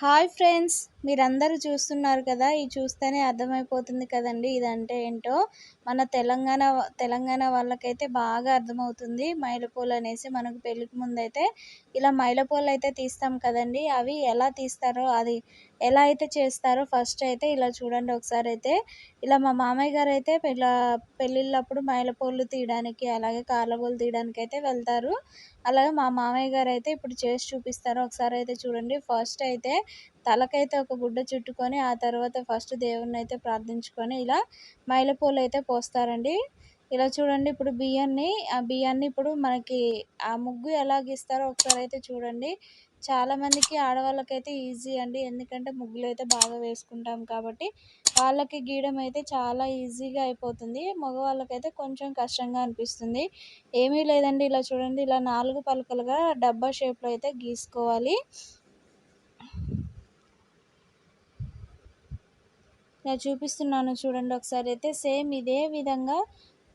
hi friends. మీరందరూ చూస్తున్నారు కదా ఇది చూస్తేనే అర్థమైపోతుంది కదండి ఇదంటే ఏంటో. మన తెలంగాణ తెలంగాణ వాళ్ళకైతే బాగా అర్థమవుతుంది. మైలపూలు అనేసి మనకు పెళ్ళికి ముందైతే ఇలా మైలపూలు అయితే తీస్తాం కదండి. అవి ఎలా తీస్తారో అది ఎలా అయితే చేస్తారో ఫస్ట్ అయితే ఇలా చూడండి ఒకసారి అయితే. ఇలా మా మామయ్య గారు అయితే పెళ్ళ పెళ్ళిళ్ళప్పుడు మైలపూలు తీయడానికి అలాగే కాలపూలు తీయడానికి అయితే వెళ్తారు. అలాగే మా మామయ్య గారు అయితే ఇప్పుడు చేసి చూపిస్తారు ఒకసారి అయితే చూడండి. ఫస్ట్ అయితే తలకైతే ఒక గుడ్డ చుట్టుకొని ఆ తర్వాత ఫస్ట్ దేవుణ్ణి అయితే ప్రార్థించుకొని ఇలా మైలపూలు అయితే పోస్తారండి. ఇలా చూడండి ఇప్పుడు బియ్యాన్ని ఆ బియ్యాన్ని ఇప్పుడు మనకి ఆ ముగ్గు ఎలా గీస్తారో ఒకసారి అయితే చూడండి చాలామందికి ఆడవాళ్ళకైతే ఈజీ అండి. ఎందుకంటే ముగ్గులు అయితే బాగా వేసుకుంటాం కాబట్టి వాళ్ళకి గీయడం అయితే చాలా ఈజీగా అయిపోతుంది. మగవాళ్ళకైతే కొంచెం కష్టంగా అనిపిస్తుంది. ఏమీ లేదండి. ఇలా చూడండి ఇలా నాలుగు పలకలుగా డబ్బా షేప్లో అయితే గీసుకోవాలి. నేను చూపిస్తున్నాను చూడండి ఒకసారి. అయితే సేమ్ ఇదే విధంగా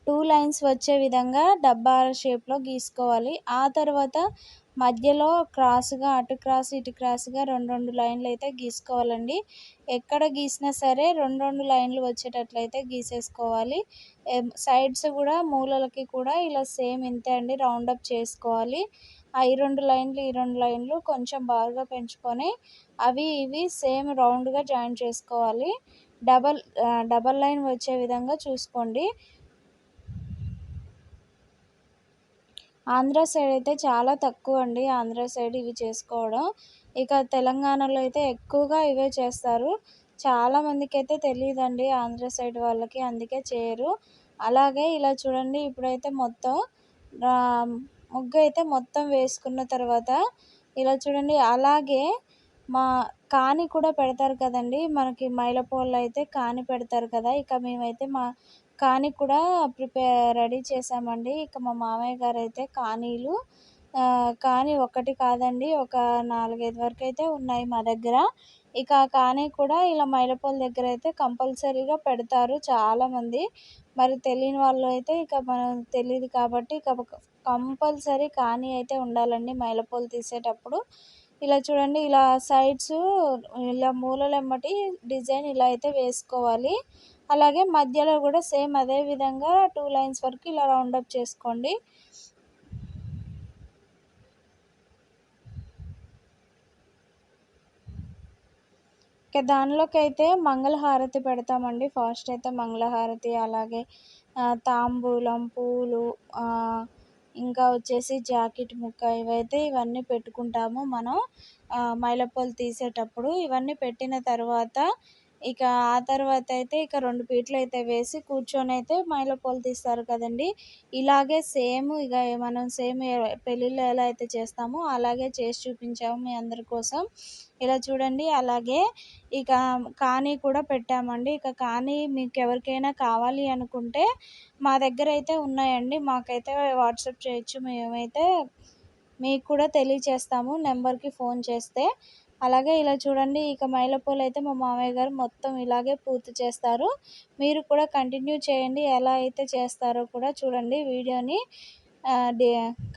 టూ లైన్స్ వచ్చే విధంగా డబ్బా షేప్లో గీసుకోవాలి. ఆ తర్వాత మధ్యలో క్రాస్గా అటు క్రాస్ ఇటు క్రాస్గా రెండు రెండు లైన్లు అయితే గీసుకోవాలండి. ఎక్కడ గీసినా సరే రెండు రెండు లైన్లు వచ్చేటట్లయితే గీసేసుకోవాలి. సైడ్స్ కూడా మూలలకి కూడా ఇలా సేమ్ ఇంతే అండి రౌండప్ చేసుకోవాలి. ఆ ఈ రెండు లైన్లు ఈ రెండు లైన్లు కొంచెం బాగా పెంచుకొని అవి ఇవి సేమ్ రౌండ్గా జాయిన్ చేసుకోవాలి. డబల్ డబల్ లైన్ వచ్చే విధంగా చూసుకోండి. ఆంధ్ర సైడ్ అయితే చాలా తక్కువ అండి ఆంధ్ర సైడ్ ఇవి చేసుకోవడం. ఇక తెలంగాణలో అయితే ఎక్కువగా ఇవే చేస్తారు. చాలా మందికి అయితే తెలియదండి ఆంధ్ర సైడ్ వాళ్ళకి అందుకే చేయరు. అలాగే ఇలా చూడండి ఇప్పుడైతే మొత్తం ముగ్గు అయితే మొత్తం వేసుకున్న తర్వాత ఇలా చూడండి అలాగే మా కాని కూడా పెడతారు కదండి. మనకి మైలపోళ్ళు అయితే కాని పెడతారు కదా. ఇక మేమైతే మా కాని కూడా ప్రిపేర్ రెడీ చేసామండి. ఇక మా మామయ్య గారు అయితే కానీలు కానీ ఒకటి కాదండి. ఒక నాలుగైదు వరకు అయితే ఉన్నాయి మా దగ్గర. ఇక కానీ కూడా ఇలా మైలపూల దగ్గర అయితే కంపల్సరీగా పెడతారు చాలామంది. మరి తెలియని వాళ్ళు అయితే ఇక మనం తెలియదు కాబట్టి ఇక కంపల్సరీ కానీ అయితే ఉండాలండి మైలపూలు తీసేటప్పుడు. ఇలా చూడండి ఇలా సైడ్స్ ఇలా మూలలెమ్మటి డిజైన్ ఇలా అయితే వేసుకోవాలి. అలాగే మధ్యలో కూడా సేమ్ అదే విధంగా టూ లైన్స్ వరకు ఇలా రౌండప్ చేసుకోండి. ఇక దానిలోకి అయితే మంగళహారతి పెడతామండి. ఫస్ట్ అయితే మంగళహారతి అలాగే తాంబూలం పూలు ఇంకా వచ్చేసి జాకెట్ ముక్క ఇవైతే ఇవన్నీ పెట్టుకుంటాము మనం. మైలపూలు తీసేటప్పుడు ఇవన్నీ పెట్టిన తర్వాత ఇక ఆ తర్వాత అయితే ఇక రెండు పీటలు అయితే వేసి కూర్చొని అయితే మైలపొలు తీస్తారు కదండి. ఇలాగే సేమ్ ఇక మనం సేమ్ పెళ్ళిళ్ళు ఎలా అయితే చేస్తామో అలాగే చేసి చూపించాము మీ అందరి కోసం. ఇలా చూడండి అలాగే ఇక కానీ కూడా పెట్టామండి. ఇక కానీ మీకు ఎవరికైనా కావాలి అనుకుంటే మా దగ్గర అయితే ఉన్నాయండి. మాకైతే వాట్సాప్ చేయొచ్చు. మేమైతే మీకు కూడా తెలియచేస్తాము. నెంబర్కి ఫోన్ చేస్తే అలాగే ఇలా చూడండి ఇక మైలపూలు అయితే మా మామయ్య గారు మొత్తం ఇలాగే పూర్తి చేస్తారు. మీరు కూడా కంటిన్యూ చేయండి ఎలా అయితే చేస్తారో కూడా చూడండి వీడియోని.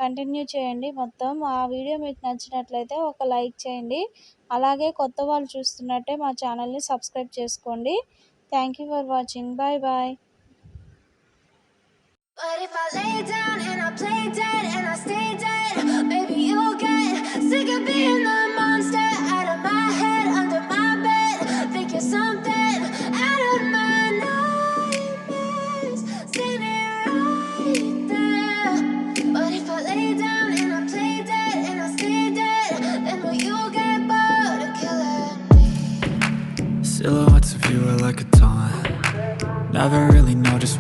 కంటిన్యూ చేయండి మొత్తం. ఆ వీడియో మీకు నచ్చినట్లయితే ఒక లైక్ చేయండి. అలాగే కొత్త వాళ్ళు చూస్తున్నట్టే మా ఛానల్ని సబ్స్క్రైబ్ చేసుకోండి. Thank you for watching bye bye But if I lay down and I play dead and I stay dead, baby, you'll get sick of being the